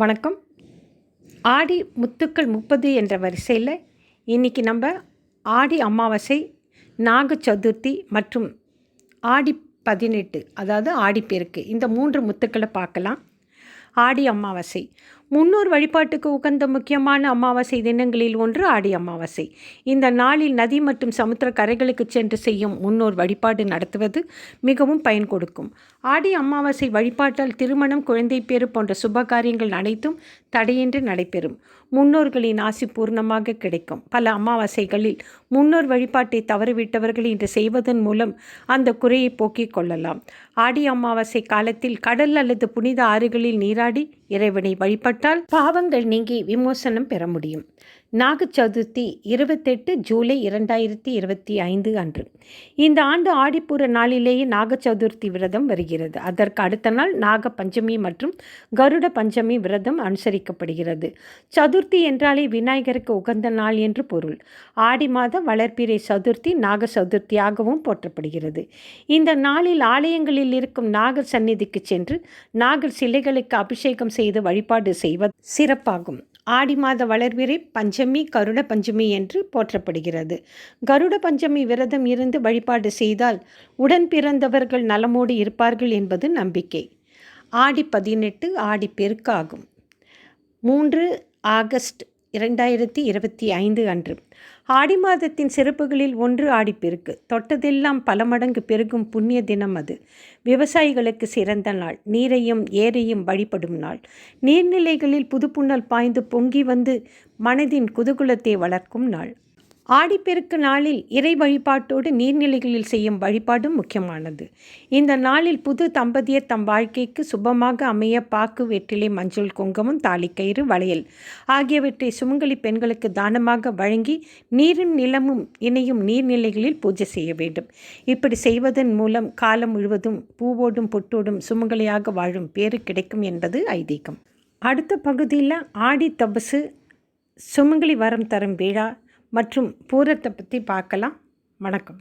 வணக்கம். ஆடி முத்துக்கள் முப்பது என்ற வரிசையில் இன்றைக்கி நம்ம ஆடி அமாவாசை நாக சதுர்த்தி மற்றும் ஆடி பதினெட்டு அதாவது ஆடிப்பெருக்கு இந்த மூன்று முத்துக்களை பார்க்கலாம். ஆடி அமாவாசை முன்னோர் வழிபாட்டுக்கு உகந்த முக்கியமான அமாவாசை தினங்களில் ஒன்று ஆடி அமாவாசை. இந்த நாளில் நதி மற்றும் சமுத்திர கரைகளுக்கு சென்று செய்யும் முன்னோர் வழிபாடு நடத்துவது மிகவும் பயன் கொடுக்கும். ஆடி அமாவாசை வழிபாட்டால் திருமணம் குழந்தை பேறு போன்ற சுப காரியங்கள் அனைத்தும் தடையின்றி நடைபெறும். முன்னோர்களின் ஆசி பூர்ணமாக கிடைக்கும். பல அமாவாசைகளில் முன்னோர் வழிபாட்டை தவறிவிட்டவர்கள் இன்று செய்வதன் மூலம் அந்த குறையை போக்கிக் கொள்ளலாம். ஆடி அமாவாசை காலத்தில் கடல் அல்லது புனித ஆறுகளில் நீராடி இறைவனை வழிபட்டால் பாவங்கள் நீங்கி விமோசனம் பெற முடியும். நாக சதுர்த்தி இருபத்தெட்டு ஜூலை இரண்டாயிரத்தி இருபத்தி ஐந்து அன்று. இந்த ஆண்டு ஆடிப்பூர நாளிலேயே நாக சதுர்த்தி விரதம் வருகிறது. அதற்கு அடுத்த நாள் நாக பஞ்சமி மற்றும் கருட பஞ்சமி விரதம் அனுசரிக்கப்படுகிறது. சதுர்த்தி என்றாலே விநாயகருக்கு உகந்த நாள் என்று பொருள். ஆடி மாத வளர்ப்பிறை சதுர்த்தி நாக சதுர்த்தியாகவும் போற்றப்படுகிறது. இந்த நாளில் ஆலயங்களில் இருக்கும் நாகர் சந்நிதிக்கு சென்று நாகர் சிலைகளுக்கு அபிஷேகம் செய்து வழிபாடு செய்வது சிறப்பாகும். ஆடி மாத வளர்விரை பஞ்சமி கருட பஞ்சமி என்று போற்றப்படுகிறது. கருட பஞ்சமி விரதம் இருந்து வழிபாடு செய்தால் உடன் பிறந்தவர்கள் நலமோடு இருப்பார்கள் என்பது நம்பிக்கை. ஆடி பதினெட்டு ஆடி பெருக்காகும். மூன்று ஆகஸ்ட் இரண்டாயிரத்தி இருபத்தி ஐந்து அன்று. ஆடி மாதத்தின் சிறப்புகளில் ஒன்று ஆடிப்பெருக்கு தொட்டதெல்லாம் பல மடங்கு பெருகும் புண்ணிய தினம் அது. விவசாயிகளுக்கு சிறந்த நாள். நீரையும் ஏரையும் வழிபடும் நாள். நீர்நிலைகளில் புதுப்புண்ணல் பாய்ந்து பொங்கி வந்து மனதின் குதகுலத்தை வளர்க்கும் நாள். ஆடிப்பெருக்கு நாளில் இறை வழிபாட்டோடு நீர்நிலைகளில் செய்யும் வழிபாடும் முக்கியமானது. இந்த நாளில் புது தம்பதியர் தம் வாழ்க்கைக்கு சுபமாக அமைய பாக்கு வெற்றிலை மஞ்சள் குங்குமம் தாலிக்கயிறு வளையல் ஆகியவற்றை சுமங்கலி பெண்களுக்கு தானமாக வழங்கி நீரும் நிலமும் இணையும் நீர்நிலைகளில் பூஜை செய்ய வேண்டும். இப்படி செய்வதன் மூலம் காலம் முழுவதும் பூவோடும் பொட்டோடும் சுமங்கலியாக வாழும் பேறு கிடைக்கும் என்பது ஐதீகம். அடுத்த பகுதியில் ஆடி தபசு சுமங்கலி வரம் தரும் விழா மற்றும் பூரத்தை பற்றி பார்க்கலாம். வணக்கம்.